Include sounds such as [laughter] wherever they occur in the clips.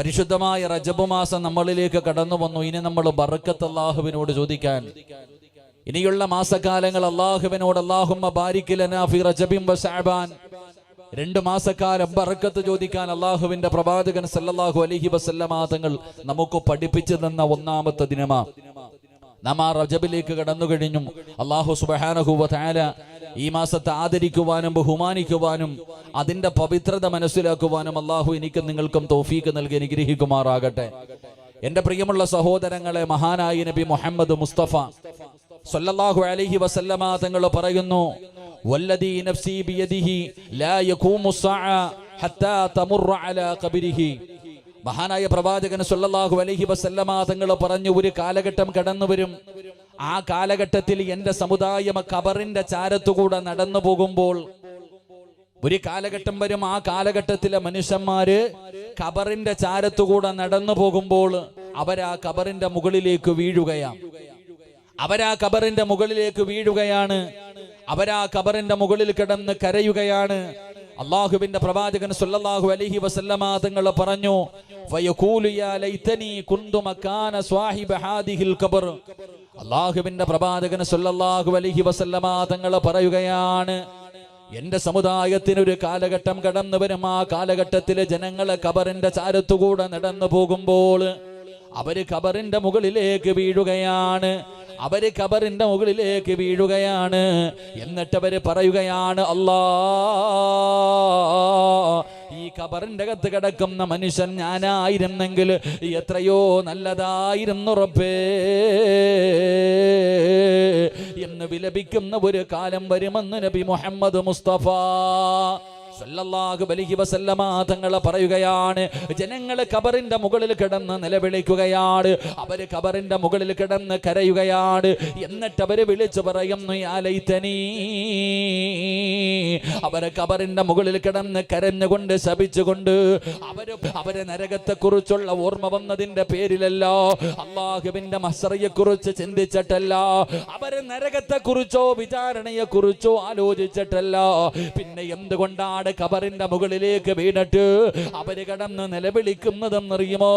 പരിശുദ്ധമായ റജബ് മാസം നമ്മളിലേക്ക് കടന്നു വന്നു. ഇനി നമ്മൾ ബർക്കത്ത് അള്ളാഹുവിനോട് ചോദിക്കാൻ. ഇനിയുള്ള മാസക്കാലങ്ങൾ അള്ളാഹുവിനോട് അള്ളാഹുമ്മ ബാരിക്കിലനാ ഫി രണ്ട് മാസക്കാലം ബറക്കത്ത് ചോദിക്കാൻ അള്ളാഹുവിന്റെ പ്രവാചകൻ സല്ലല്ലാഹു അലഹി വസല്ലമ തങ്ങൾ നമുക്ക് പഠിപ്പിച്ചു തന്ന ഒന്നാമത്തെ ദിനമാ. നാം ആ റജബിലേക്ക് കടന്നു കഴിഞ്ഞു. അള്ളാഹു സുബ്ഹാനഹു വ തആല ഈ മാസത്തെ ആദരിക്കുവാനും ബഹുമാനിക്കുവാനും അതിന്റെ പവിത്രത മനസ്സിലാക്കുവാനും അള്ളാഹു എനിക്കും നിങ്ങൾക്കും തോഫീക്ക് നൽകി അനുഗ്രഹിക്കുമാറാകട്ടെ. എന്റെ പ്രിയമുള്ള സഹോദരങ്ങളെ മഹാനായ നബി മുഹമ്മദ് മുസ്തഫ സല്ലല്ലാഹു അലൈഹി വസല്ലമ തങ്ങൾ പറയുന്നു വല്ലദീ നഫ്സി ബിയദിഹി ലാ യകൂമു സഅ ഹത്താ തമുറ അലാ ഖബരിഹി. മഹാനായ പ്രവാചകൻ സല്ലല്ലാഹു അലൈഹി വസല്ലമ തങ്ങൾ പറഞ്ഞു ഒരു കാലഘട്ടം കടന്നു വരും ആ കാലഘട്ടത്തിൽ എന്റെ സമുദായം കബറിന്റെ ചാരത്തുകൂടെ നടന്നു പോകുമ്പോൾ ഒരു കാലഘട്ടം വരും ആ കാലഘട്ടത്തിലെ മനുഷ്യന്മാര് കബറിന്റെ ചാരത്തുകൂടെ നടന്നു പോകുമ്പോൾ അവരാ കബറിന്റെ മുകളിലേക്ക് വീഴുകയാണ്. അവരാ കബറിന്റെ മുകളിലേക്ക് വീഴുകയാണ്. അവരാ കബറിന്റെ മുകളിൽ കിടന്ന് കരയുകയാണ്. അള്ളാഹുവിന്റെ പ്രവാചകൻ സല്ലല്ലാഹു അലൈഹി വസല്ലമ തങ്ങൾ പറഞ്ഞു അള്ളാഹുവിന്റെ പ്രവാചകന് സല്ലല്ലാഹു അലൈഹി വസല്ലമ തങ്ങൾ പറയുകയാണ് എന്റെ സമുദായത്തിന് ഒരു കാലഘട്ടം കടന്നു വരും. ആ കാലഘട്ടത്തിലെ ജനങ്ങളെ കബറിന്റെ ചാരത്തുകൂടെ നടന്നു പോകുമ്പോൾ അവർ കബറിന്റെ മുകളിലേക്ക് വീഴുകയാണ്. അവർ ഖബറിന്റെ മുകളിലേക്ക് വീഴുകയാണ്. എന്നിട്ട് അവർ പറയുകയാണ് അല്ലാ ഈ ഖബറിന്റെ അകത്ത് കിടക്കുന്ന മനുഷ്യൻ ഞാനായിരുന്നെങ്കിൽ എത്രയോ നല്ലതായിരുന്നു റബ്ബേ. എന്ന് വിലപിക്കുന്ന ഒരു കാലം വരുമെന്ന് നബി മുഹമ്മദ് മുസ്തഫ സല്ലല്ലാഹു പറയുകയാണ് ജനങ്ങൾ കബറിന്റെ മുകളിൽ കിടന്ന് നിലവിളിക്കുകയാണ് അവർ കബറിന്റെ മുകളിൽ കിടന്ന് കരയുകയാണ്. എന്നിട്ട് അവർ വിളിച്ചു പറയുന്നു അവർ കബറിന്റെ മുകളിൽ കിടന്ന് കരഞ്ഞുകൊണ്ട് ശപിച്ചുകൊണ്ട് അവർ അവരെ നരകത്തെ കുറിച്ചുള്ള ഓർമ്മ വന്നതിന്റെ പേരിലല്ല അള്ളാഹുവിന്റെ മസറയെ കുറിച്ച് ചിന്തിച്ചിട്ടല്ല അവരെ വിചാരണയെ കുറിച്ചോ ആലോചിച്ചിട്ടല്ല. പിന്നെ എന്തുകൊണ്ടാണ് ഖബറിന്റെ മുകളിലേക്ക് വീണിട്ട് അവർ കടന്ന് നിലവിളിക്കുന്നതെന്നറിയുമോ?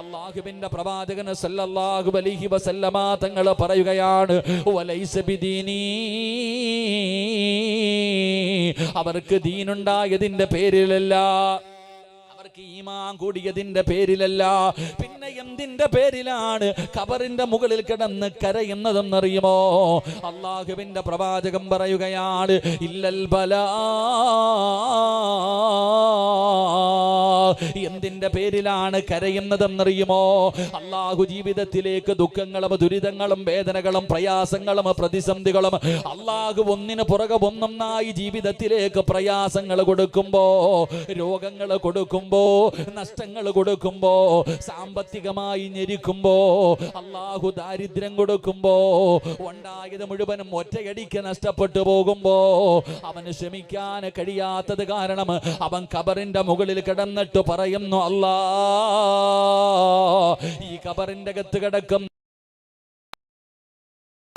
അള്ളാഹുബിന്റെ പ്രവാചകന് സല്ലല്ലാഹു അലൈഹി വസല്ലമ തങ്ങൾ പറയുകയാണ് അവർക്ക് ദീനുണ്ടായതിന്റെ പേരിലല്ല. അവർക്ക് ഈമാൻ കൂടിയതിന്റെ പേരിലല്ല. പിന്നെ എന്തിന്റെ പേരിലാണ് കബറിന്റെ മുകളിൽ കിടന്ന് കരയുന്നതെന്നറിയുമോ? അള്ളാഹുവിന്റെ പ്രവാചകം പറയുകയാണ് ഇല്ലൽ ബല. എന്തിന്റെ പേരിലാണ് കരയുന്നതെന്നറിയുമോ? അള്ളാഹു ജീവിതത്തിലേക്ക് ദുഃഖങ്ങളും ദുരിതങ്ങളും വേദനകളും പ്രയാസങ്ങളും പ്രതിസന്ധികളും അള്ളാഹു ഒന്നിന് പുറകെ ഒന്നൊന്നായി ജീവിതത്തിലേക്ക് പ്രയാസങ്ങൾ കൊടുക്കുമ്പോ രോഗങ്ങൾ കൊടുക്കുമ്പോ നഷ്ടങ്ങൾ കൊടുക്കുമ്പോ സാമ്പത്തികമായി ഞെരിക്കുമ്പോ അള്ളാഹു ദാരിദ്ര്യം കൊടുക്കുമ്പോ ഉണ്ടായത് മുഴുവനും ഒറ്റയടിക്ക് നഷ്ടപ്പെട്ടു പോകുമ്പോ അവന് ക്ഷമിക്കാൻ കഴിയാത്തത് കാരണം അവൻ ഖബറിന്റെ മുകളിൽ കിടന്നിട്ട് പറയുന്നു അല്ലാ ഈ ഖബറിന്റെ അകത്ത് കിടക്കും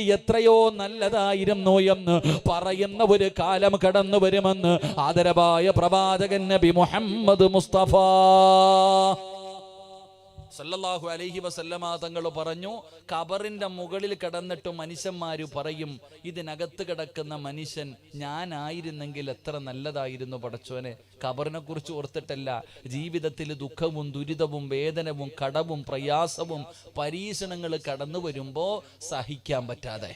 എത്രയോ നല്ലതായിരുന്നു എന്ന് പറയുന്ന ഒരു കാലം കടന്നു വരുമെന്ന് ആദരവായ പ്രവാചകൻ നബി മുഹമ്മദ് മുസ്തഫ. സല്ലല്ലാഹു അലൈഹി വസല്ലമ തങ്ങൾ പറഞ്ഞു കബറിന്റെ മുകളിൽ കിടന്നിട്ട് മനുഷ്യന്മാര് പറയും ഇതിനകത്ത് കിടക്കുന്ന മനുഷ്യൻ ഞാനായിരുന്നെങ്കിൽ എത്ര നല്ലതായിരുന്നു പടച്ചോനെ. കബറിനെ കുറിച്ച് ഓർത്തിട്ടല്ല ജീവിതത്തിൽ ദുഃഖവും ദുരിതവും വേദനവും കടവും പ്രയാസവും പരീക്ഷണങ്ങൾ കടന്നു വരുമ്പോ സഹിക്കാൻ പറ്റാതെ.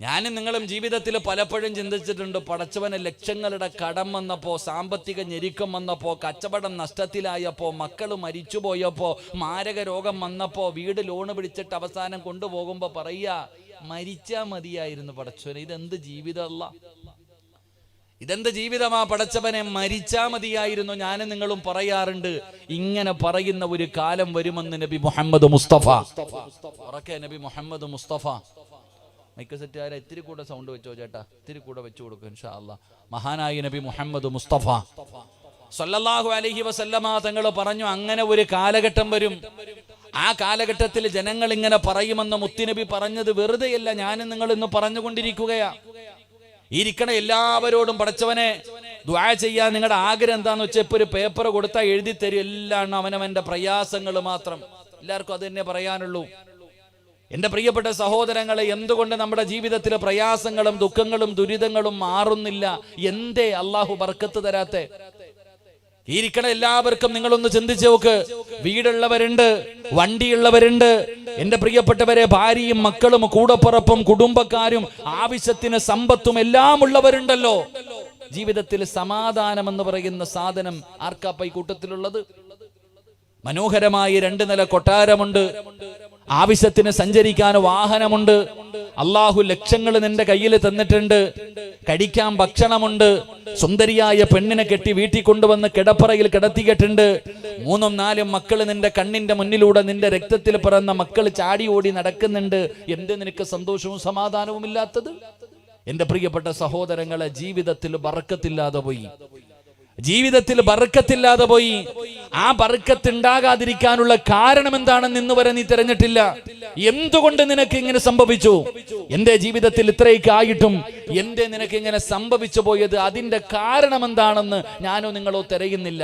ഞാനും നിങ്ങളും ജീവിതത്തിൽ പലപ്പോഴും ചിന്തിച്ചിട്ടുണ്ട് പടച്ചവന് ലക്ഷങ്ങളുടെ കടം വന്നപ്പോ സാമ്പത്തിക ഞെരുക്കം വന്നപ്പോൾ കച്ചവടം നഷ്ടത്തിലായപ്പോൾ മക്കൾ മരിച്ചുപോയപ്പോൾ മാരക രോഗം വന്നപ്പോ വീട് ലോണ് പിടിച്ചിട്ട് അവസാനം കൊണ്ടുപോകുമ്പോൾ പറയാ മരിച്ചാ മതിയായിരുന്നു പടച്ചവന് ഇതെന്ത് ജീവിതമല്ല? ഇതെന്ത് ജീവിതമാ പടച്ചവനെ മരിച്ചാ മതിയായിരുന്നു. ഞാനും നിങ്ങളും പറയാറുണ്ട് ഇങ്ങനെ പറയുന്ന ഒരു കാലം വരുമെന്ന് നബി മുഹമ്മദ് മുസ്തഫ. ഉറക്കെ നബി മുഹമ്മദ് മുസ്തഫ. മൈക്ക് സെറ്റുകാരെ ഇത്തിരി കൂടെ സൗണ്ട് വെച്ചോ ചേട്ടാ? ഇത്തിരി കൂടെ വെച്ചു കൊടുക്കും ഇൻഷാ മഹാനായ നബി മുഹമ്മദ് മുസ്തഫ. സല്ലല്ലാഹു അലഹി വസല്ലമ തങ്ങൾ പറഞ്ഞു അങ്ങനെ ഒരു കാലഘട്ടം വരും. ആ കാലഘട്ടത്തിൽ ജനങ്ങൾ ഇങ്ങനെ പറയുമെന്ന് മുത്തുനബി പറഞ്ഞത് വെറുതെയല്ല ഞാനും നിങ്ങൾ ഇന്ന് പറഞ്ഞുകൊണ്ടിരിക്കുകയാ. ഇരിക്കണ എല്ലാവരോടും പഠിച്ചവനെ ദ്വാ ചെയ്യാൻ നിങ്ങളുടെ ആഗ്രഹം എന്താന്ന് വെച്ചാൽ ഇപ്പൊ ഒരു പേപ്പർ കൊടുത്താൽ എഴുതി തരും എല്ലാം അവനവന്റെ പ്രയാസങ്ങൾ മാത്രം. എല്ലാവർക്കും അത് തന്നെ പറയാനുള്ളൂ. എന്റെ പ്രിയപ്പെട്ട സഹോദരങ്ങളെ എന്തുകൊണ്ട് നമ്മുടെ ജീവിതത്തിലെ പ്രയാസങ്ങളും ദുഃഖങ്ങളും ദുരിതങ്ങളും മാറുന്നില്ല? എന്തേ അള്ളാഹു ബർക്കത്ത് തരാത്തെ? ഇരിക്കണ എല്ലാവർക്കും നിങ്ങളൊന്ന് ചിന്തിച്ചു നോക്ക്. വീടുള്ളവരുണ്ട് വണ്ടിയുള്ളവരുണ്ട്. എന്റെ പ്രിയപ്പെട്ടവരെ ഭാര്യയും മക്കളും കൂടപ്പുറപ്പും കുടുംബക്കാരും ആവശ്യത്തിന് സമ്പത്തും എല്ലാം ഉള്ളവരുണ്ടല്ലോ. ജീവിതത്തിൽ സമാധാനം എന്ന് പറയുന്ന സാധനം ആർക്കാപ്പ ഈ കൂട്ടത്തിലുള്ളത് മനോഹരമായ രണ്ട് നില കൊട്ടാരമുണ്ട്. ആവശ്യത്തിന് സഞ്ചരിക്കാൻ വാഹനമുണ്ട്. അള്ളാഹു ലക്ഷങ്ങൾ നിന്റെ കയ്യിൽ തന്നിട്ടുണ്ട്. കടിക്കാൻ ഭക്ഷണമുണ്ട്. സുന്ദരിയായ പെണ്ണിനെ കെട്ടി വീട്ടിൽ കൊണ്ടുവന്ന് കിടപ്പറയിൽ കിടത്തിയിട്ടുണ്ട്. മൂന്നും നാലും മക്കൾ നിന്റെ കണ്ണിന്റെ മുന്നിലൂടെ നിന്റെ രക്തത്തിൽ പിറന്ന മക്കൾ ചാടി ഓടി നടക്കുന്നുണ്ട്. എന്ത് നിനക്ക് സന്തോഷവും സമാധാനവും ഇല്ലാത്തത്? എന്റെ പ്രിയപ്പെട്ട സഹോദരങ്ങളെ ജീവിതത്തിൽ ബറക്കത്തില്ലാതെ പോയി. ജീവിതത്തിൽ ബറക്കത്തില്ലാതെ പോയി. ആ ബർക്കത്ത് ഉണ്ടാകാതിരിക്കാനുള്ള കാരണം എന്താണെന്ന് ഇന്ന് വരെ നീ തിരഞ്ഞിട്ടില്ല. എന്തുകൊണ്ട് നിനക്ക് ഇങ്ങനെ സംഭവിച്ചു? എന്റെ ജീവിതത്തിൽ ഇത്രയൊക്കെ ആയിട്ടും എന്റെ നിനക്ക് ഇങ്ങനെ സംഭവിച്ചു പോയത് അതിന്റെ കാരണം എന്താണെന്ന് ഞാനോ നിങ്ങളോ തിരയുന്നില്ല.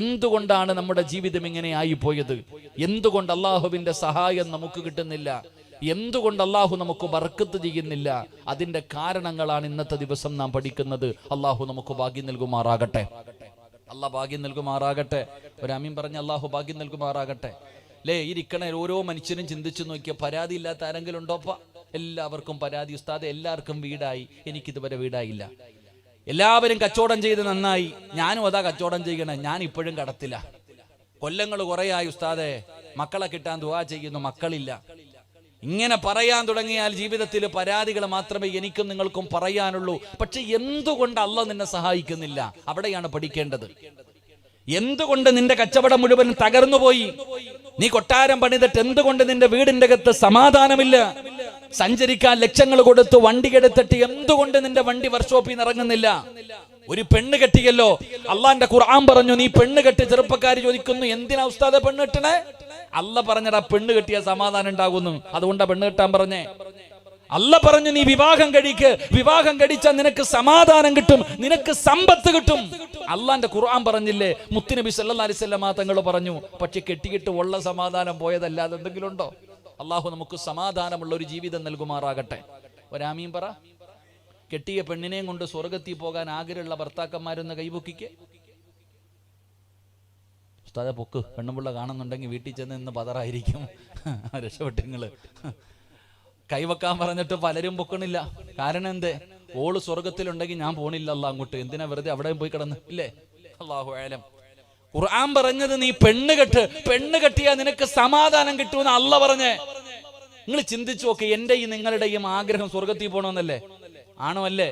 എന്തുകൊണ്ടാണ് നമ്മുടെ ജീവിതം ഇങ്ങനെ ആയിപ്പോയത്? എന്തുകൊണ്ട് അള്ളാഹുവിന്റെ സഹായം നമുക്ക് കിട്ടുന്നില്ല? എന്തുകൊണ്ട് അള്ളാഹു നമുക്ക് ബർക്കത്ത് ചെയ്യുന്നില്ല? അതിന്റെ കാരണങ്ങളാണ് ഇന്നത്തെ ദിവസം നാം പഠിക്കുന്നത്. അള്ളാഹു നമുക്ക് ഭാഗ്യം നൽകുമാറാകട്ടെ. അള്ളാഹ് ഭാഗ്യം നൽകുമാറാകട്ടെ. ഒരു അമീൻ പറഞ്ഞ അള്ളാഹു ഭാഗ്യം നൽകുമാറാകട്ടെ. ലേ ഇരിക്കണ ഓരോ മനുഷ്യനും ചിന്തിച്ചു നോക്കിയ പരാതി ഇല്ലാത്ത ആരെങ്കിലും ഉണ്ടോപ്പ എല്ലാവർക്കും പരാതി. ഉസ്താദ് എല്ലാവർക്കും വീടായി. എനിക്കിതുവരെ വീടായില്ല. എല്ലാവരും കച്ചവടം ചെയ്ത് നന്നായി. ഞാനും അതാ കച്ചവടം ചെയ്യണേ. ഞാൻ ഇപ്പോഴും കടത്തില്ല. കൊല്ലങ്ങൾ കുറേയായി ഉസ്താദെ. മക്കളെ കിട്ടാൻ ദുവാ ചെയ്യുന്നു. മക്കളില്ല. ഇങ്ങനെ പറയാൻ തുടങ്ങിയാൽ ജീവിതത്തിൽ പരാതികൾ മാത്രമേ എനിക്കും നിങ്ങൾക്കും പറയാനുള്ളൂ. പക്ഷെ എന്തുകൊണ്ട് അല്ല നിന്നെ സഹായിക്കുന്നില്ല? അവിടെയാണ് പഠിക്കേണ്ടത്. എന്തുകൊണ്ട് നിന്റെ കച്ചവടം മുഴുവൻ തകർന്നുപോയി? നീ കൊട്ടാരം പണിതിട്ട് എന്തുകൊണ്ട് നിന്റെ വീടിന്റെ അകത്ത് സമാധാനമില്ല? സഞ്ചരിക്കാൻ ലക്ഷങ്ങൾ കൊടുത്ത് വണ്ടി എടുത്തിട്ട് എന്തുകൊണ്ട് നിന്റെ വണ്ടി വർക്ക്ഷോപ്പിൽ നിന്ന് ഇറങ്ങുന്നില്ല? ഒരു പെണ്ണ് കെട്ടിയല്ലോ. അള്ളാന്റെ ഖുർആൻ പറഞ്ഞു നീ പെണ്ണ് കെട്ടി ചെറുപ്പക്കാർ ചോദിക്കുന്നു എന്തിനാ ഉസ്താദെ പെണ്ണ് കെട്ടണേ? അല്ല പറഞ്ഞടാ പെണ്ണ് കെട്ടിയ സമാധാനം ഉണ്ടാകുന്നു. അതുകൊണ്ടാ പെണ്ണ് കെട്ടാൻ പറഞ്ഞേ. അല്ല പറഞ്ഞു നീ വിവാഹം കഴിക്ക്. വിവാഹം കഴിച്ചാൽ നിനക്ക് സമാധാനം കിട്ടും. നിനക്ക് സമ്പത്ത് കിട്ടും. അള്ളാന്റെ ഖുർആൻ പറഞ്ഞില്ലേ മുത്തുനബി സല്ലാ അലിസ്വല്ലാ തങ്ങൾ പറഞ്ഞു പക്ഷെ കെട്ടിയിട്ട് ഉള്ള സമാധാനം പോയതല്ലാതെ എന്തെങ്കിലും ഉണ്ടോ? അള്ളാഹു നമുക്ക് സമാധാനമുള്ള ഒരു ജീവിതം നൽകുമാറാകട്ടെ. ഒരാമീൻ പറ. കെട്ടിയ പെണ്ണിനെയും കൊണ്ട് സ്വർഗത്തിൽ പോകാൻ ആഗ്രഹമുള്ള ഭർത്താക്കന്മാരൊന്ന് കൈപൊക്കിക്ക് ഉസ്താദെ പൊക്ക്. പെണ്ണുമ്പിള്ള കാണുന്നുണ്ടെങ്കിൽ വീട്ടിൽ ചെന്ന് ഇന്ന് പതറായിരിക്കും. [laughs] രക്ഷപ്പെട്ടു കൈവെക്കാൻ പറഞ്ഞിട്ട് പലരും പൊക്കണില്ല. കാരണം എന്തേ? ഓൾ സ്വർഗത്തിലുണ്ടെങ്കിൽ ഞാൻ പോണില്ല അല്ല അങ്ങോട്ട്. എന്തിനാ വെറുതെ അവിടെ പോയി കിടന്ന്? ഇല്ലേ? അള്ളാഹു ആലം ഖുർആൻ പറഞ്ഞത് നീ പെണ്ണ് കെട്ട് പെണ്ണ് കെട്ടിയാ നിനക്ക് സമാധാനം കിട്ടുമെന്ന് അല്ല പറഞ്ഞേ. നിങ്ങൾ ചിന്തിച്ചു നോക്ക് എന്റെയും നിങ്ങളുടെയും ആഗ്രഹം സ്വർഗത്തിൽ പോകണമെന്നല്ലേ ആണോ അല്ലേ?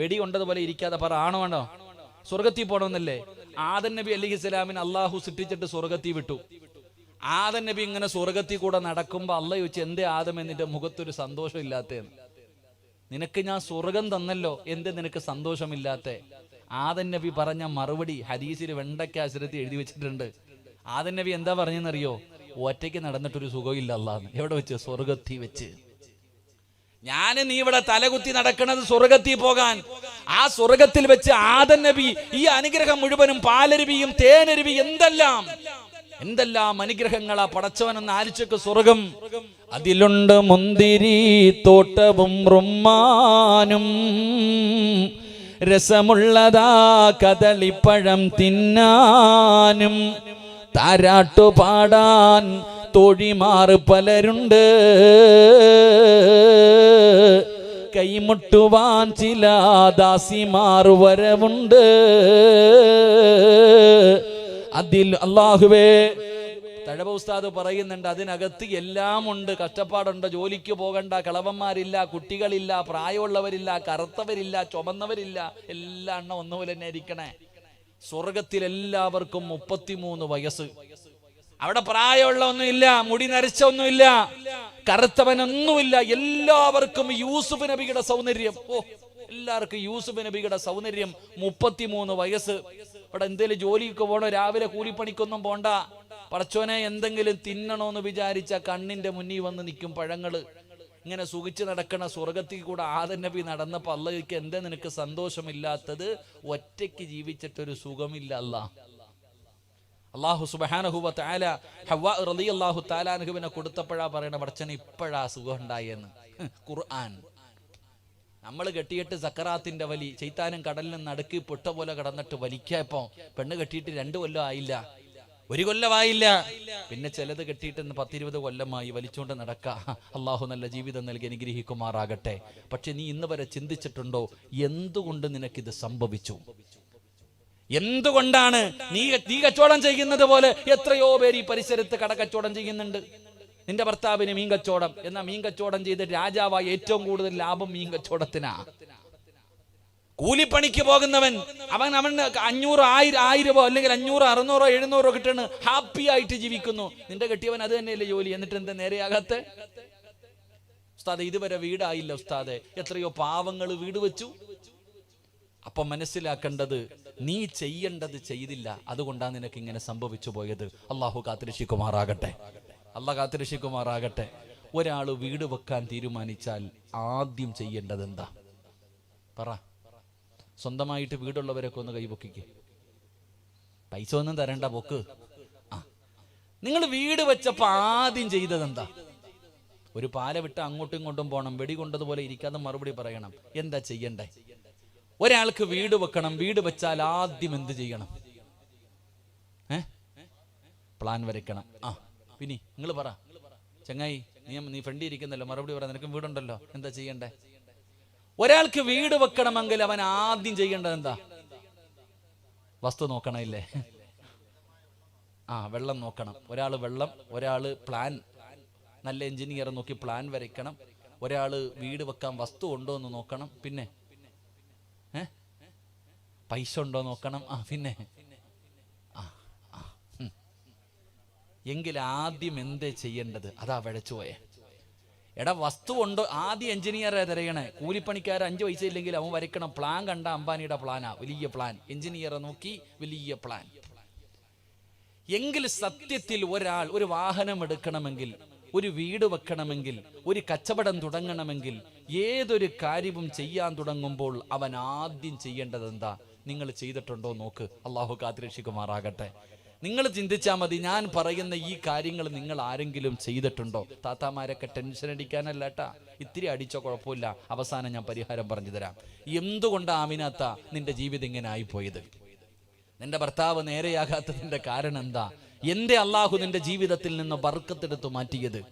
വെടി കൊണ്ടതുപോലെ ഇരിക്കാതെ പറ ആണോ ആണോ സ്വർഗത്തിൽ പോകണമെന്നല്ലേ ആദൻ നബി അലി ഇസ്ലാമിന് അള്ളാഹു സൃഷ്ടിച്ചിട്ട് സ്വർഗത്തിൽ വിട്ടു. ആദൻ നബി ഇങ്ങനെ സ്വർഗത്തിൽ കൂടെ നടക്കുമ്പോ അല്ല ചോദിച്ചു എന്തേ ആദം എന്നിന്റെ മുഖത്തൊരു സന്തോഷം ഇല്ലാത്തതെന്ന് നിനക്ക് ഞാൻ സ്വർഗം തന്നല്ലോ എന്ത് നിനക്ക് സന്തോഷമില്ലാത്ത ആദൻ നബി പറഞ്ഞ മറുപടി ഹരീസിൽ വെണ്ടയ്ക്ക് ആശ്രയത്തിൽ എഴുതി വെച്ചിട്ടുണ്ട്. ആദൻ നബി എന്താ പറഞ്ഞെന്നറിയോ? ഒറ്റയ്ക്ക് നടന്നിട്ടൊരു സുഖമില്ല അല്ലാന്ന് എവിടെ വെച്ച്? സ്വർഗത്തി വെച്ച്. ഞാൻ നീ ഇവിടെ തലകുത്തി നടക്കുന്നത് സ്വർഗത്തിൽ പോകാൻ. ആ സ്വർഗത്തിൽ വെച്ച് ആദൻ നബി ഈ അനുഗ്രഹം മുഴുവനും പാലരുവിയും തേനരുവി എന്തെല്ലാം? എന്തെല്ലാം അനുഗ്രഹങ്ങളാ പടച്ചവനെന്ന് ആലിച്ചൊക്കെ സ്വർഗം? അതിലുണ്ട് മുന്തിരി തോട്ടവും റുമ്മാനും. രസമുള്ളതാ കദളിപ്പഴം തിന്നാനും. താരാട്ടു പാടാൻ തോഴിമാർ പലരുണ്ട്. കൈമുട്ടുവാൻ ചില ദാസിമാർ വരവുണ്ട്. അതിൽ അള്ളാഹുവേ തഴവ ഉസ്താദ് പറയുന്നുണ്ട് അതിനകത്ത് എല്ലാം ഉണ്ട്. കഷ്ടപ്പാടുണ്ട് ജോലിക്ക് പോകണ്ട കളവന്മാരില്ല കുട്ടികളില്ല പ്രായമുള്ളവരില്ല കറുത്തവരില്ല ചുമന്നവരില്ല. എല്ലാ എണ്ണം ഒന്നുപോലെ തന്നെ ഇരിക്കണേ. സ്വർഗത്തിൽ എല്ലാവർക്കും മുപ്പത്തിമൂന്ന് വയസ്സ്. അവിടെ പ്രായമുള്ള ഒന്നുമില്ല മുടി നരച്ച ഒന്നുമില്ല കറുത്തവനൊന്നുമില്ല. എല്ലാവർക്കും യൂസുഫ് നബിയുടെ സൗന്ദര്യം. ഓ എല്ലാവർക്കും യൂസുഫ് നബിയുടെ സൗന്ദര്യം. മുപ്പത്തിമൂന്ന് വയസ്സ്. അവിടെ എന്തെങ്കിലും ജോലിക്ക് പോണോ? രാവിലെ കൂലിപ്പണിക്കൊന്നും പോണ്ട. പടച്ചോനെ എന്തെങ്കിലും തിന്നണോന്ന് വിചാരിച്ച കണ്ണിന്റെ മുന്നിൽ വന്ന് നിൽക്കും പഴങ്ങൾ. ഇങ്ങനെ സുഖിച്ച് നടക്കണ സ്വർഗത്തിൽ കൂടെ ആദൻ നബി നടന്നപ്പോൾ അള്ളയ്ക്ക് എന്താ നിനക്ക് സന്തോഷമില്ലാത്തത്? ഒറ്റയ്ക്ക് ജീവിച്ചിട്ടൊരു സുഖമില്ല അല്ലാ അള്ളാഹു സുബഹാനഹുവ താല ഹവ റലി അള്ളാഹു താലാനുഹുവിനെ കൊടുത്തപ്പോഴാ പറയണ പടച്ചന് ഇപ്പോഴാ സുഖം ഉണ്ടായെന്ന് ഖുർആൻ. നമ്മൾ കെട്ടിയിട്ട് സക്കറാത്തിന്റെ വലി ചൈത്താനും കടലിനും നടുക്ക് പൊട്ട പോലെ കടന്നിട്ട് വലിക്കപ്പോ പെണ്ണ് കെട്ടിയിട്ട് രണ്ടു കൊല്ലം ആയില്ല. ഒരു കൊല്ലമായില്ല പിന്നെ ചിലത് കെട്ടിയിട്ട് പത്തിരുപത് കൊല്ലമായി വലിച്ചുകൊണ്ട് നടക്ക. അള്ളാഹു നല്ല ജീവിതം നൽകി അനുഗ്രഹിക്കുമാറാകട്ടെ. പക്ഷെ നീ ഇന്ന് വരെ ചിന്തിച്ചിട്ടുണ്ടോ? എന്തുകൊണ്ട് നിനക്കിത് സംഭവിച്ചു? എന്തുകൊണ്ടാണ് നീ നീ കച്ചവടം ചെയ്യുന്നത് പോലെ എത്രയോ പേര് ഈ പരിസരത്ത് കടക്കച്ചവടം ചെയ്യുന്നുണ്ട്? നിന്റെ ഭർത്താവിന് മീൻ കച്ചവടം എന്നാ മീൻ കച്ചവടം ചെയ്ത് രാജാവായി ഏറ്റവും കൂടുതൽ ലാഭം മീൻ കച്ചവടത്തിനാ കൂലിപ്പണിക്ക് പോകുന്നവൻ അവൻ അവന് അഞ്ഞൂറ് ആയിരം ആയിരമോ അല്ലെങ്കിൽ അഞ്ഞൂറ് അറുന്നൂറോ എഴുന്നൂറോ കിട്ടണ് ഹാപ്പി ആയിട്ട് ജീവിക്കുന്നു. നിന്റെ കെട്ടിയവൻ അത് തന്നെയല്ലേ ജോലി? എന്നിട്ട് എന്താ നേരെയാകാത്ത? ഉസ്താദ് ഇതുവരെ വീടായില്ല ഉസ്താദെ. എത്രയോ പാവങ്ങൾ വീട് വെച്ചു. അപ്പൊ മനസ്സിലാക്കേണ്ടത് നീ ചെയ്യേണ്ടത് ചെയ്തില്ല. അതുകൊണ്ടാണ് നിനക്ക് ഇങ്ങനെ സംഭവിച്ചു പോയത്. അള്ളാഹു കാത്തിരക്ഷിക്കുമാറാകട്ടെ. അള്ളാഹ് കാത്തിരക്ഷിക്കുമാറാകട്ടെ. ഒരാൾ വീട് വെക്കാൻ തീരുമാനിച്ചാൽ ആദ്യം ചെയ്യേണ്ടത് എന്താ? പറ. സ്വന്തമായിട്ട് വീടുള്ളവരൊക്കെ ഒന്ന് കൈപൊക്കിക്ക് പൈസ ഒന്നും തരണ്ട പൊക്ക്. ആ. നിങ്ങൾ വീട് വെച്ചപ്പോ ആദ്യം ചെയ്തത് എന്താ? ഒരു പാല വിട്ട് അങ്ങോട്ടും ഇങ്ങോട്ടും പോകണം വെടി കൊണ്ടതുപോലെ ഇരിക്കാതെ മറുപടി പറയണം. എന്താ ചെയ്യണ്ടേ? ഒരാൾക്ക് വീട് വെക്കണം വീട് വെച്ചാൽ ആദ്യം എന്ത് ചെയ്യണം? ഏ? പ്ലാൻ വരയ്ക്കണം. ആ പിന്നെ നിങ്ങൾ പറ. ചങ്ങായി നീ നീ ഫ്രണ്ടി ഇരിക്കുന്നല്ലോ മറുപടി പറ. നിനക്ക് വീടുണ്ടല്ലോ. എന്താ ചെയ്യണ്ടേ? ഒരാൾക്ക് വീട് വെക്കണമെങ്കിൽ അവൻ ആദ്യം ചെയ്യേണ്ടത് എന്താ? വസ്തു നോക്കണമില്ലേ ആ വെള്ളം നോക്കണം. ഒരാൾ വെള്ളം ഒരാൾ പ്ലാൻ നല്ല എഞ്ചിനീയർ നോക്കി പ്ലാൻ വരയ്ക്കണം. ഒരാൾ വീട് വെക്കാൻ വസ്തു ഉണ്ടോ എന്ന് നോക്കണം. പിന്നെ പൈസ ഉണ്ടോ നോക്കണം. ആ പിന്നെ. ആ എങ്കിൽ ആദ്യം എന്തേ ചെയ്യേണ്ടത്? അതാ വഴച്ചു പോയെ. എടാ വസ്തു ഉണ്ടോ? ആദ്യം എഞ്ചിനീയറെ തിരയണേ. കൂലിപ്പണിക്കാർ അഞ്ച് പൈസ ഇല്ലെങ്കിൽ അവൻ വരയ്ക്കണം. പ്ലാൻ കണ്ട അംബാനിയുടെ പ്ലാനാ. വലിയ പ്ലാൻ. എഞ്ചിനീയറെ നോക്കി വലിയ പ്ലാൻ. എങ്കിൽ സത്യത്തിൽ ഒരാൾ ഒരു വാഹനം എടുക്കണമെങ്കിൽ ഒരു വീട് വെക്കണമെങ്കിൽ ഒരു കച്ചവടം തുടങ്ങണമെങ്കിൽ ഏതൊരു കാര്യവും ചെയ്യാൻ തുടങ്ങുമ്പോൾ അവൻ ആദ്യം ചെയ്യേണ്ടത് എന്താ? നിങ്ങൾ ചെയ്തിട്ടുണ്ടോ നോക്ക്. അള്ളാഹു കാത്തിരക്ഷിക്കുമാറാകട്ടെ. നിങ്ങൾ ചിന്തിച്ചാൽ മതി ഞാൻ പറയുന്ന ഈ കാര്യങ്ങൾ നിങ്ങൾ ആരെങ്കിലും ചെയ്തിട്ടുണ്ടോ? താത്താമാരൊക്കെ ടെൻഷൻ അടിക്കാനല്ല കേട്ടാ ഇത്തിരി അടിച്ച കുഴപ്പമില്ല. അവസാനം ഞാൻ പരിഹാരം പറഞ്ഞു തരാം. എന്തുകൊണ്ട് ആമിനാത്ത നിന്റെ ജീവിതം ഇങ്ങനെ ആയിപ്പോയത്? നിന്റെ ഭർത്താവ് നേരെയാകാത്തതിന്റെ കാരണം എന്താ? എന്റെ അള്ളാഹു നിന്റെ ജീവിതത്തിൽ നിന്ന് ബർക്കത്തെടുത്തു മാറ്റിയത്?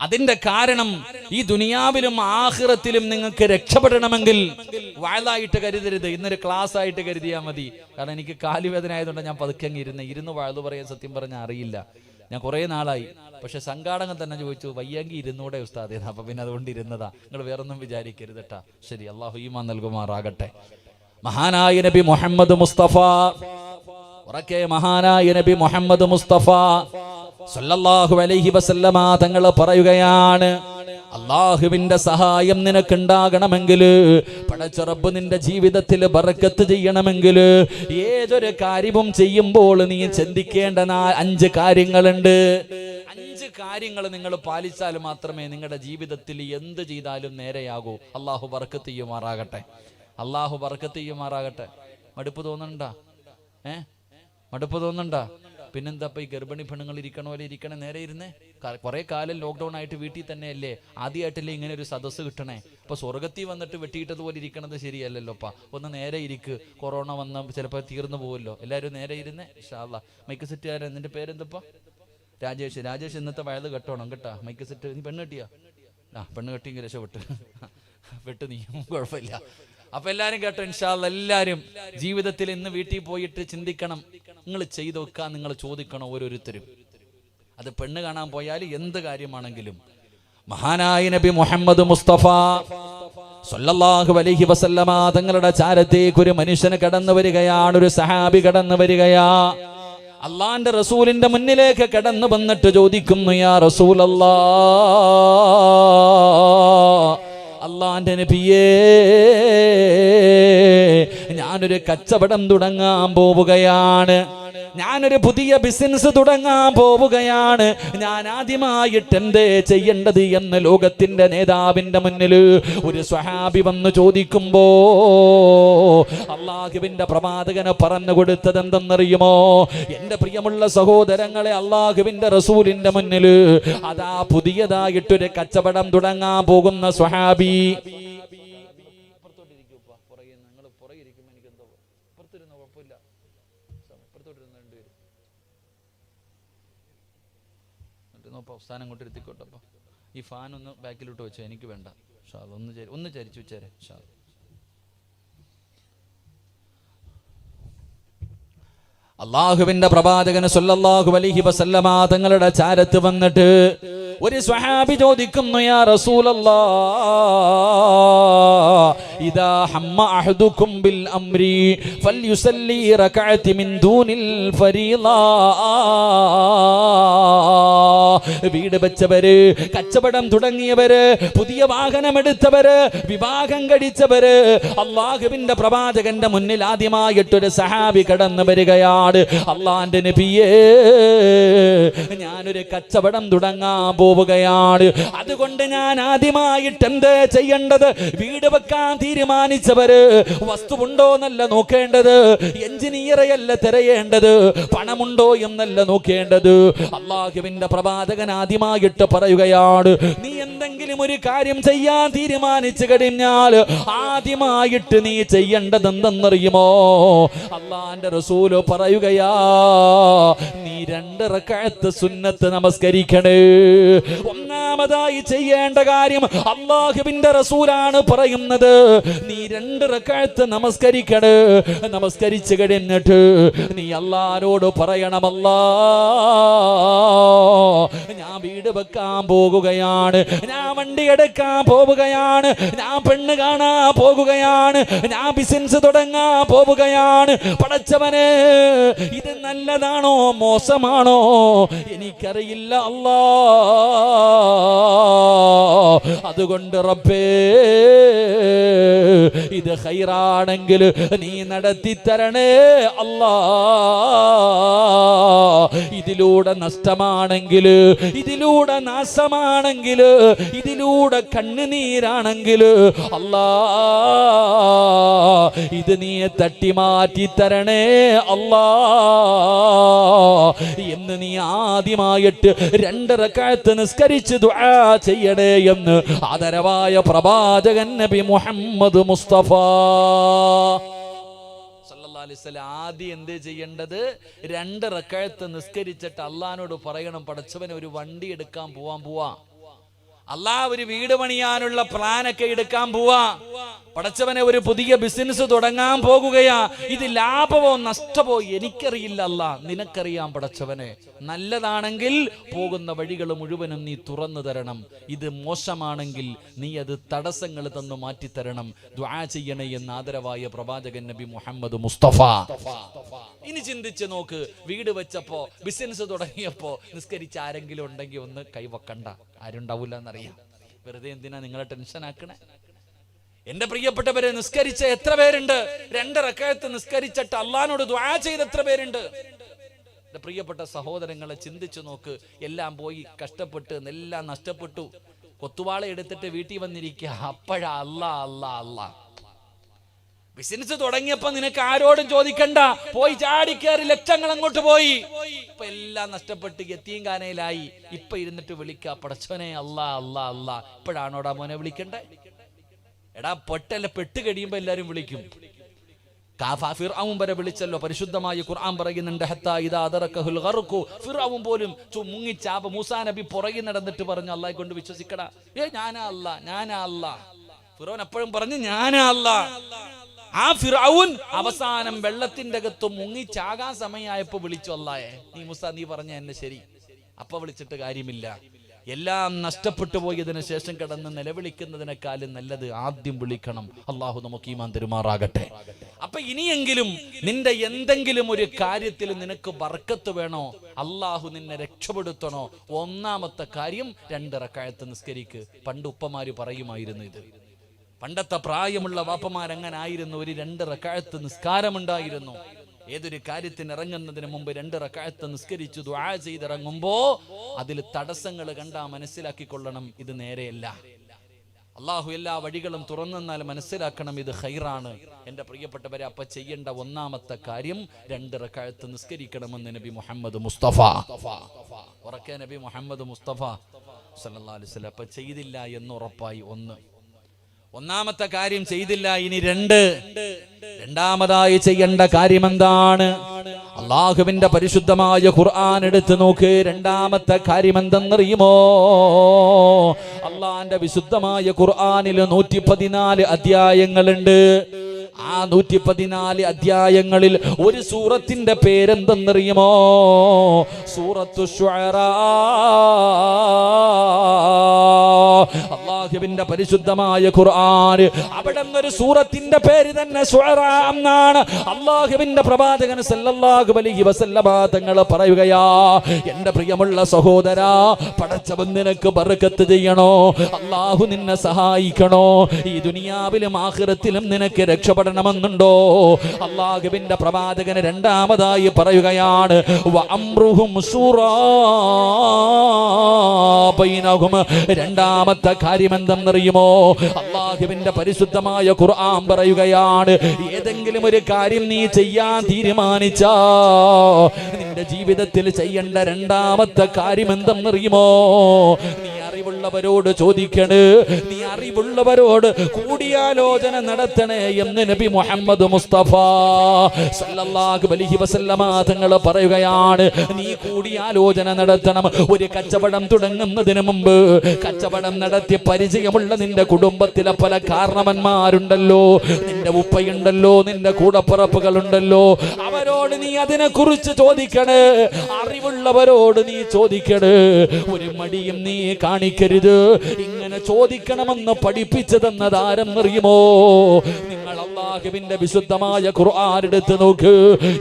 അതിന്റെ കാരണം ഈ ദുനിയാവിലും ആഹ്റത്തിലും നിങ്ങൾക്ക് രക്ഷപ്പെടണമെങ്കിൽ വയലായിട്ട് കരുതരുത്. ഇന്നൊരു ക്ലാസ് ആയിട്ട് കരുതിയാൽ മതി. കാരണം എനിക്ക് കാലുവേദന ആയതുകൊണ്ട് ഞാൻ പതുക്കെ ഇരുന്ന് ഇരുന്ന് വാഴു പറയാൻ സത്യം പറഞ്ഞാൽ അറിയില്ല. ഞാൻ കുറേ നാളായി. പക്ഷെ സംഘാടകൻ തന്നെ ചോദിച്ചു വയ്യെങ്കിൽ ഇരുന്നൂടെ ഉസ്താദേ? അപ്പൊ പിന്നെ അതുകൊണ്ട് ഇരുന്നതാ. നിങ്ങൾ വേറൊന്നും വിചാരിക്കരുത് കേട്ടാ ശരി അള്ളാഹു ഈമാൻ നൽകുമാറാകട്ടെ. മഹാനായ നബി മുഹമ്മദ് മുസ്തഫ. ഉറക്കെ മഹാനായ നബി മുഹമ്മദ് മുസ്തഫ. സല്ലല്ലാഹു അലൈഹി വസല്ലമ തങ്ങൾ പറയുകയാണ് അള്ളാഹുവിന്റെ സഹായം നിനക്കുണ്ടാകണമെങ്കിൽ പടച്ചുറപ്പ് നിന്റെ ജീവിതത്തിൽ ബറക്കത്ത് ചെയ്യണമെങ്കിൽ ഏതൊരു കാര്യവും ചെയ്യുമ്പോൾ നീ ചിന്തിക്കേണ്ട അഞ്ച് കാര്യങ്ങളുണ്ട്. അഞ്ച് കാര്യങ്ങൾ നിങ്ങൾ പാലിച്ചാൽ മാത്രമേ നിങ്ങളുടെ ജീവിതത്തിൽ എന്ത് ചെയ്താലും നേരെയാകൂ. അള്ളാഹു ബർക്കത്ത് ചെയ്യുമാറാകട്ടെ. അള്ളാഹു ബർക്കത്ത് ചെയ്യുമാറാകട്ടെ. മടുപ്പ് തോന്നണ്ട? ഏ? മടുപ്പ് തോന്നുന്നുണ്ടാ പിന്നെന്താ ഈ ഗർഭിണി പെണ്ണുങ്ങൾ ഇരിക്കണ പോലെ ഇരിക്കണേ? നേരെ ഇരുന്നേ. കുറെ കാലം ലോക്ക്ഡൗൺ ആയിട്ട് വീട്ടിൽ തന്നെയല്ലേ? ആദ്യമായിട്ടല്ലേ ഇങ്ങനെ ഒരു സദസ്സ് കിട്ടണേ. അപ്പൊ സ്വർഗത്തിൽ വന്നിട്ട് വെട്ടിയിട്ടതുപോലെ ഇരിക്കണത് ശരിയല്ലല്ലോ അപ്പ ഒന്ന് നേരെ ഇരിക്ക്. കൊറോണ വന്ന ചിലപ്പോൾ തീർന്നു പോകുമല്ലോ എല്ലാവരും നേരെ ഇരുന്നേ. ഇഷാല്ല മൈക്ക് സെറ്റുകാരൻ നിന്റെ പേരെന്തപ്പാ? രാജേഷ്. രാജേഷ് ഇന്നത്തെ വയത് കെട്ടോണം കേട്ടാ. മൈക്ക് സെറ്റ് നീ പെണ്ണ് കെട്ടിയാ? ആ പെണ്ണ് കെട്ടിയെങ്കിൽ രക്ഷപ്പെട്ട്. [laughs] വെട്ട് നീ കുഴപ്പമില്ല. അപ്പൊ എല്ലാരും കേട്ടോ ഇൻഷാല്ല എല്ലാരും ജീവിതത്തിൽ ഇന്ന് വീട്ടിൽ പോയിട്ട് ചിന്തിക്കണം. നിങ്ങൾ ചെയ്തു വെക്കാൻ നിങ്ങൾ ചോദിക്കണം ഓരോരുത്തരും. അത് പെണ്ണ് കാണാൻ പോയാൽ എന്ത് കാര്യമാണെങ്കിലും. മഹാനായ നബി മുഹമ്മദ് മുസ്തഫ സല്ലല്ലാഹു അലൈഹി വസല്ലമ തങ്ങളുടെ ചാരത്തേക്ക് ഒരു മനുഷ്യന് കടന്നു വരികയാണ് ഒരു സഹാബി കടന്നു വരികയാ. അള്ളാന്റെ റസൂലിന്റെ മുന്നിലേക്ക് കടന്നു വന്നിട്ട് ചോദിക്കുന്നു യാ റസൂലല്ലാ അള്ളാന്റെ നബിയേ ഞാനൊരു കച്ചവടം തുടങ്ങാൻ പോവുകയാണ്. ഞാനൊരു പുതിയ ബിസിനസ് തുടങ്ങാൻ പോവുകയാണ്. ഞാൻ ആദ്യമായിട്ട് എന്തേ ചെയ്യേണ്ടത് എന്ന് ലോകത്തിന്റെ നേതാവിന്റെ മുന്നിൽ ഒരു സ്വഹാബി വന്ന് ചോദിക്കുമ്പോ അള്ളാഹുവിന്റെ പ്രവാചകന് പറഞ്ഞു കൊടുത്തത് എന്തെന്നറിയുമോ? എന്റെ പ്രിയമുള്ള സഹോദരങ്ങളെ അള്ളാഹുവിന്റെ റസൂലിന്റെ മുന്നിൽ അതാ പുതിയതായിട്ടൊരു കച്ചവടം തുടങ്ങാൻ പോകുന്ന സ്വഹാബി. അവസാനം കൊണ്ട് ഇരുത്തിക്കോട്ടപ്പോ ഈ ഫാൻ ഒന്ന് ബാക്കിലോട്ട് വെച്ചോ എനിക്ക് വേണ്ട. ഷാ ഒന്ന് ഒന്ന് ചരിച്ചു വെച്ചേരെ ഷാ അള്ളാഹുവിന്റെ പ്രവാചകന് സല്ലല്ലാഹു അലൈഹി വസല്ലമ തങ്ങളുടെ ചാരത്ത് വന്നിട്ട് ഒരു സ്വഹാബി ചോദിക്കുന്നു യാ റസൂലല്ലാ ഇദാ ഹമ്മ ബിൽ അംരി റകഅതി മിൻ ദൂനിൽ ഫരീള വീട് വെച്ചവര് കച്ചവടം തുടങ്ങിയവര് പുതിയ വാഹനം എടുത്തവര് വിവാഹം കഴിച്ചവര്. അള്ളാഹുവിന്റെ പ്രവാചകന്റെ മുന്നിൽ ആദ്യമായിട്ടൊരു സഹാബി കടന്നു വരികയാണ്. അള്ളാന്റെ നബിയേ ഞാനൊരു കച്ചവടം തുടങ്ങാൻ പോവുകയാണ്. അതുകൊണ്ട് ഞാൻ ആദ്യമായിട്ട് എന്ത് ചെയ്യേണ്ടത്? വീട് വെക്കാൻ തീരുമാനിച്ചവര് വസ്തുവുണ്ടോ എന്നല്ല നോക്കേണ്ടത്. എഞ്ചിനീയറെയല്ല തിരയേണ്ടത്. പണമുണ്ടോ എന്നല്ല നോക്കേണ്ടത്. അള്ളാഹുവിന്റെ പ്രവാചകൻ ആദ്യമായിട്ട് പറയുകയാണ് നീ എന്തെങ്കിലും ഒരു കാര്യം ചെയ്യാൻ തീരുമാനിച്ചു കഴിഞ്ഞാൽ ആദ്യമായിട്ട് നീ ചെയ്യേണ്ടത് എന്തെന്നറിയുമോ അള്ളാന്റെ റസൂൽ പറയുകയാ നീ രണ്ട് റക്കായത്ത് സുന്നത്ത് നമസ്കരിക്കണേ ഒന്നാമതായി ചെയ്യേണ്ട കാര്യം അള്ളാഹുവിന്റെ റസൂലാണ് പറയുന്നത്. നീ രണ്ട് റക്കാഴ്ത്ത് നമസ്കരിക്കണ്. നമസ്കരിച്ചു കഴിഞ്ഞിട്ട് നീ അള്ളാരോട് പറയണമല്ലാ ഞാൻ വീട് വെക്കാൻ പോകുകയാണ്. ഞാൻ വണ്ടി എടുക്കാൻ പോവുകയാണ് ഞാൻ പെണ്ണ് കാണാൻ പോകുകയാണ്. ഞാൻ ബിസിനസ് തുടങ്ങാൻ പോവുകയാണ് പടച്ചവന് ഇത് നല്ലതാണോ മോശമാണോ? എനിക്കറിയില്ല അല്ലാ. അതുകൊണ്ട് റബ്ബേ ഇത് ഹൈറാണെങ്കിൽ നീ നടത്തി തരണേ അല്ലാ. ഇതിലൂടെ നഷ്ടമാണെങ്കിൽ ഇതിലൂടെ നാശമാണെങ്കിൽ ഇതിലൂടെ കണ്ണുനീരാണെങ്കിൽ അല്ലാ ഇത് നീ തട്ടി മാറ്റി തരണേ അല്ലാ എന്ന് നീ ആദ്യമായിട്ട് രണ്ടര കാലത്ത് നിസ്കരിച്ച് ദുആ ചെയ്യണേ എന്ന് ആദരവായ പ്രവാചകൻ നബി മുഹമ്മദ് മുസ്തഫ. അലൈഹി ആദ്യം എന്ത് ചെയ്യേണ്ടത്? രണ്ട് റക്കഴത്ത് നിസ്കരിച്ചിട്ട് അള്ളഹാനോട് പറയണം പടച്ചവനെ ഒരു വണ്ടി എടുക്കാൻ പോവാൻ പോവാ. അള്ളാഹ് ഒരു വീട് പണിയാനുള്ള പ്ലാനൊക്കെ എടുക്കാൻ പോവാ. പടച്ചവനെ ഒരു പുതിയ ബിസിനസ് തുടങ്ങാൻ പോകുകയാ. ഇത് ലാഭമോ നഷ്ടമോ എനിക്കറിയില്ല അല്ല. നിനക്കറിയാം പടച്ചവനെ നല്ലതാണെങ്കിൽ പോകുന്ന വഴികൾ മുഴുവനും നീ തുറന്നു തരണം. ഇത് മോശമാണെങ്കിൽ നീ അത് തടസ്സങ്ങൾ തന്നു മാറ്റിത്തരണം. ദ്വാ ചെയ്യണേ എന്ന് ആദരവായ പ്രവാചകൻ നബി മുഹമ്മദ് മുസ്തഫ. ഇനി ചിന്തിച്ച് നോക്ക് വീട് വെച്ചപ്പോ ബിസിനസ് തുടങ്ങിയപ്പോ നിസ്കരിച്ച ആരെങ്കിലും ഉണ്ടെങ്കിൽ ഒന്ന് കൈവക്കണ്ട ആരുണ്ടാവില്ല എന്നറിയാം വെറുതെ എന്തിനാ നിങ്ങളെ ടെൻഷൻ ആക്കണേ? എന്റെ പ്രിയപ്പെട്ടവരെ നിസ്കരിച്ച എത്ര പേരുണ്ട്? രണ്ട് റക്കയത്ത് നിസ്കരിച്ചിട്ട് അള്ളഹാനോട് ദ്വാ ചെയ്ത് എത്ര പേരുണ്ട്? എന്റെ പ്രിയപ്പെട്ട സഹോദരങ്ങളെ ചിന്തിച്ചു നോക്ക്. എല്ലാം പോയി കഷ്ടപ്പെട്ട് എല്ലാം നഷ്ടപ്പെട്ടു. കൊത്തുവാള എടുത്തിട്ട് വീട്ടിൽ വന്നിരിക്കുക. അപ്പോഴാ അല്ല അല്ല അല്ല ബിസിനസ് തുടങ്ങിയപ്പോ നിനക്ക് ആരോടും ചോദിക്കണ്ട. പോയി ചാടി ചാടിക്കേറി ലക്ഷങ്ങൾ അങ്ങോട്ട് പോയി. ഇപ്പൊ എല്ലാം നഷ്ടപ്പെട്ട് എത്തിയും കാനയിലായി ഇപ്പൊ ഇരുന്നിട്ട് വിളിക്ക പടച്ചോനെ അല്ലാ അല്ലാ അല്ലാ. ഇപ്പോഴാണോടാ മോനെ വിളിക്കണ്ടേ? എടാ പെട്ടല്ല പെട്ട് കഴിയുമ്പോ എല്ലാരും വിളിക്കും. ഫിർആവും വരെ വിളിച്ചല്ലോ. പരിശുദ്ധമായ ഖുർആൻ പറയുന്നുണ്ട് ഹത്താ ഇദാ അതറക്കഹുൽ ഗർഖു. ഫിർആവും പോലും ചു മുങ്ങി ചാപ മൂസാ നബി പുറകിൽ നടന്നിട്ട് പറഞ്ഞു അള്ളാഹെ കൊണ്ട് വിശ്വസിക്കടാ. ഏ ഞാനാ അല്ല ഞാനാ അല്ല. ഫിറോൻ എപ്പോഴും പറഞ്ഞു ഞാനാ അല്ല. ആ ഫിറൌൻ അവസാനം വെള്ളത്തിന്റെ അകത്ത് മുങ്ങി ചാകാൻ സമയമായപ്പോ വിളിച്ചു അല്ലായെ നീ മുസ നീ പറഞ്ഞ എന്നെ ശരി. അപ്പൊ വിളിച്ചിട്ട് കാര്യമില്ല. എല്ലാം നഷ്ടപ്പെട്ടു പോയതിന് ശേഷം കിടന്ന് നിലവിളിക്കുന്നതിനേക്കാളും നല്ലത് ആദ്യം വിളിക്കണം. അള്ളാഹു നമുക്ക് ഈമാൻ തരുമാറാകട്ടെ. അപ്പൊ ഇനിയെങ്കിലും നിന്റെ എന്തെങ്കിലും ഒരു കാര്യത്തിൽ നിനക്ക് ബർക്കത്ത് വേണോ? അള്ളാഹു നിന്നെ രക്ഷപ്പെടുത്തണോ? ഒന്നാമത്തെ കാര്യം രണ്ടിറക്കായത്ത് നിസ്കരിക്ക്. പണ്ട് ഉപ്പമാര് പറയുമായിരുന്നു ഇത്. പണ്ടത്തെ പ്രായമുള്ള വാപ്പമാരങ്ങനായിരുന്നു. ഒരു രണ്ട് റക്കാഴത്ത് നിസ്കാരമുണ്ടായിരുന്നു. ഏതൊരു കാര്യത്തിന് ഇറങ്ങുന്നതിന് മുമ്പ് രണ്ട് റക്കാഴത്ത് നിസ്കരിച്ചു ദുആ ചെയ്തിറങ്ങുമ്പോ അതിൽ തടസ്സങ്ങൾ കണ്ടാ മനസ്സിലാക്കിക്കൊള്ളണം. ഇത് നേരെയല്ല. അള്ളാഹു എല്ലാ വഴികളും തുറന്നെന്നാൽ മനസ്സിലാക്കണം ഇത് ഹൈറാണ് എന്റെ പ്രിയപ്പെട്ടവരെ അപ്പൊ ചെയ്യേണ്ട ഒന്നാമത്തെ കാര്യം രണ്ട് റക്കാഴത്ത് നിസ്കരിക്കണമെന്ന് നബി മുഹമ്മദ് മുസ്തഫ. ഉറക്കെ നബി മുഹമ്മദ് മുസ്തഫ. സല്ലാ അലൈഹി വസല്ലം അപ്പൊ ചെയ്തില്ല എന്ന് ഉറപ്പായി ഒന്ന്. ഒന്നാമത്തെ കാര്യം ചെയ്തില്ല ഇനി രണ്ട്. രണ്ടാമതായി ചെയ്യേണ്ട കാര്യം എന്താണ് അള്ളാഹുവിന്റെ പരിശുദ്ധമായ ഖുർആൻ എടുത്തു നോക്ക് രണ്ടാമത്തെ കാര്യം എന്തെന്നറിയുമോ അള്ളാന്റെ വിശുദ്ധമായ ഖുർആനിൽ നൂറ്റി പതിനാല് അധ്യായങ്ങളുണ്ട്. ആ നൂറ്റി പതിനാല് അധ്യായങ്ങളിൽ ഒരു സൂറത്തിന്റെ പേരെന്തെന്നറിയുമോ? സൂറത്തു അള്ളാഹുവിന്റെ പരിശുദ്ധമായ ഖുർആൻ അവിടെ ഒരു സൂറത്തിന്റെ പേര് തന്നെ എന്നാണ് അള്ളാഹുവിന്റെ പ്രവാചകൻ സല്ലല്ലാഹു അലൈഹി വസല്ലമ പറയുകയാ എന്റെ പ്രിയമുള്ള സഹോദരാ പടച്ചവൻ നിനക്ക് ബർക്കത്ത് ചെയ്യണോ? അള്ളാഹു നിന്നെ സഹായിക്കണോ? ഈ ദുനിയാവിലും ആഖിറത്തിലും നിനക്ക് രക്ഷപ്പെടണമെന്നുണ്ടോ അള്ളാഹുവിന്റെ പ്രവാചകന് രണ്ടാമതായി പറയുകയാണ് രണ്ടാമത്തെ കാര്യം എന്തെന്നറിയുമോ? അള്ളാഹുവിന്റെ പരിശുദ്ധമായ ഖുർആൻ പറയുകയാണ് ഏതെങ്കിലും ഒരു കാര്യം നീ ചെയ്യാൻ തീരുമാനിച്ചാ നിന്റെ ജീവിതത്തിൽ ചെയ്യേണ്ട രണ്ടാമത്തെ കാര്യം എന്തെന്നറിയുമോ? നീ അറിവുള്ളവരോട് ചോദിക്കണ് നീ അറിവുള്ളവരോട് കൂടിയാലോചന നടത്തണേ എന്ന് നബി മുഹമ്മദ് മുസ്തഫ സല്ലല്ലാഹു അലൈഹി വസല്ലമ തങ്ങൾ പറയുകയാണ്. നീ കൂടിയാലോചന നടത്തണം. ഒരു കച്ചവടം തുടങ്ങുന്നതിന് മുമ്പ് കച്ചവടം നടത്തി പരിചയമുള്ള നിന്റെ കുടുംബത്തിലെ പല കാരണവന്മാരുണ്ടല്ലോ. നിന്റെ ഉപ്പയുണ്ടല്ലോ നിന്റെ കൂടപ്പിറപ്പുകളുണ്ടല്ലോ. അവരോട് നീ അതിനെ കുറിച്ച് ചോദിക്കണേ. അറിവുള്ളവരോട് നീ ചോദിക്കണേ. ഒരു മടിയും നീ കാണിക്കരുത്. ഇങ്ങനെ ചോദിക്കണമെന്ന് പഠിപ്പിച്ചതെന്നത് ആരെന്നറിയുമോ? അള്ളാഹുവിന്റെ വിശുദ്ധമായ ഖുർആൻ നോക്ക്.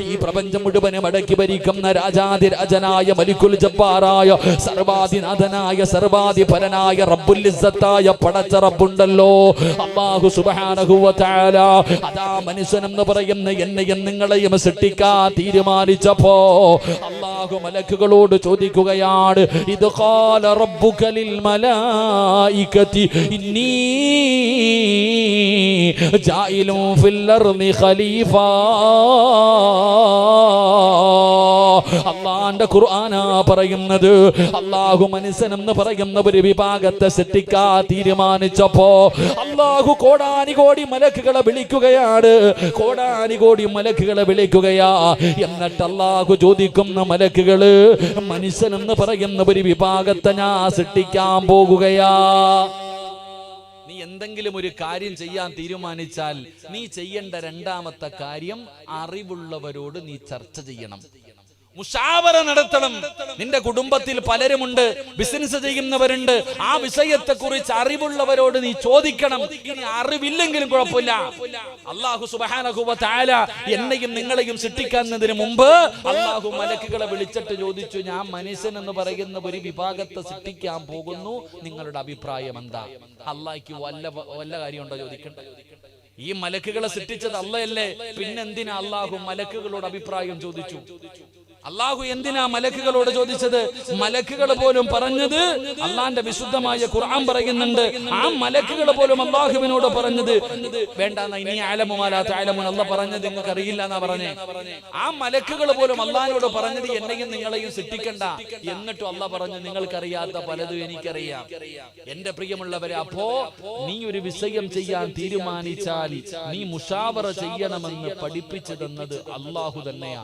ഈ പ്രപഞ്ചം മുഴുവനും അടക്കി ഭരിക്കുന്ന രാജാതിരാജനായ മലിക്കുൽ ജബ്ബാറായ സർവാധിനാഥനായ സർവാധിപരനായ റബ്ബുൽ ഇസ്സത്തായ പടച്ച റബ്ബുണ്ടല്ലോ അള്ളാഹു തആല അതാ മനുഷ്യനെന്ന് പറയുന്ന എന്നെയും നിങ്ങളെയും സൃഷ്ടിക്കാൻ തീരുമാനിച്ചപ്പോ അള്ളാഹു മലക്കുകളോട് ചോദിക്കുകയാണ് ഇത് കാല റബ്ബുക ലിൽ മലായികതി ഇന്നി ജായിലും ഫിൽ ഖലീഫ. അള്ളാന്റെ ഖുർആനാ പറയുന്നത്. അള്ളാഹു മനുഷ്യനെന്ന് പറയുന്ന ഒരു വിഭാഗത്തെ സൃഷ്ടിക്കാ തീരുമാനിച്ചപ്പോ അള്ളാഹു കോടാനി കോടി മലക്കുകളെ വിളിക്കുകയാണ്. കോടാനി കോടി മലക്കുകളെ വിളിക്കുകയാ. എന്നിട്ട് അള്ളാഹു ചോദിക്കുന്ന മലക്കുകൾ മനുഷ്യനെന്ന് പറയുന്ന ഒരു വിഭാഗത്തെ ഞാൻ സൃഷ്ടിക്കാൻ പോകുകയാ. എന്തെങ്കിലും ഒരു കാര്യം ചെയ്യാൻ തീരുമാനിച്ചാൽ നീ ചെയ്യേണ്ട രണ്ടാമത്തെ കാര്യം അറിവുള്ളവരോട് നീ ചർച്ച ചെയ്യണം. മുഷാവറ നടത്തണം. നിന്റെ കുടുംബത്തിൽ പലരുമുണ്ട് ബിസിനസ് ചെയ്യുന്നവരുണ്ട്. ആ വിഷയത്തെ കുറിച്ച് അറിവുള്ളവരോട് നീ ചോദിക്കണം. ഇനി അറിവില്ലെങ്കിലും കുഴപ്പമില്ല. അള്ളാഹു സുബാനഹുബ എന്നെയും നിങ്ങളെയും സൃഷ്ടിക്കുന്നതിന് മുമ്പ് അള്ളാഹു മലക്കുകളെ വിളിച്ചിട്ട് ചോദിച്ചു ഞാൻ മനുഷ്യൻ എന്ന് പറയുന്ന ഒരു വിഭാഗത്തെ സൃഷ്ടിക്കാൻ പോകുന്നു. നിങ്ങളുടെ അഭിപ്രായം എന്താ? അള്ളാഹ്ക്ക് വല്ല വല്ല കാര്യമുണ്ടോ ചോദിക്കണ്ട ഈ മലക്കുകളെ സൃഷ്ടിച്ചത് അല്ലയല്ലേ പിന്നെന്തിനാ അള്ളാഹു മലക്കുകളോട് അഭിപ്രായം ചോദിച്ചു? അള്ളാഹു എന്തിനാ മലക്കുകളോട് ചോദിച്ചത്? മലക്കുകൾ പോലും പറഞ്ഞത് അള്ളാന്റെ വിശുദ്ധമായ ഖുർആൻ പറയുന്നുണ്ട്. ആ മലക്കുകൾ പോലും അള്ളാഹുവിനോട് പറഞ്ഞത്. വേണ്ട ഇനി ആലമുമാലാത്ത ആലമുൻ അല്ല പറഞ്ഞത് നിങ്ങൾക്ക് അറിയില്ല എന്നാ പറഞ്ഞേ. ആ മലക്കുകൾ പോലും അള്ളാഹിനോട് പറഞ്ഞത് എന്നെയും നിങ്ങളെയും സൃഷ്ടിക്കണ്ട. എന്നിട്ടും അല്ല പറഞ്ഞു നിങ്ങൾക്കറിയാത്ത പലതും എനിക്കറിയാം. എന്റെ പ്രിയമുള്ളവരെ അപ്പോ നീ ഒരു വിഷയം ചെയ്യാൻ തീരുമാനിച്ചാൽ നീ മുഷാവറ ചെയ്യണമെന്ന് പഠിപ്പിച്ചു തന്നത് അള്ളാഹു തന്നെയാ.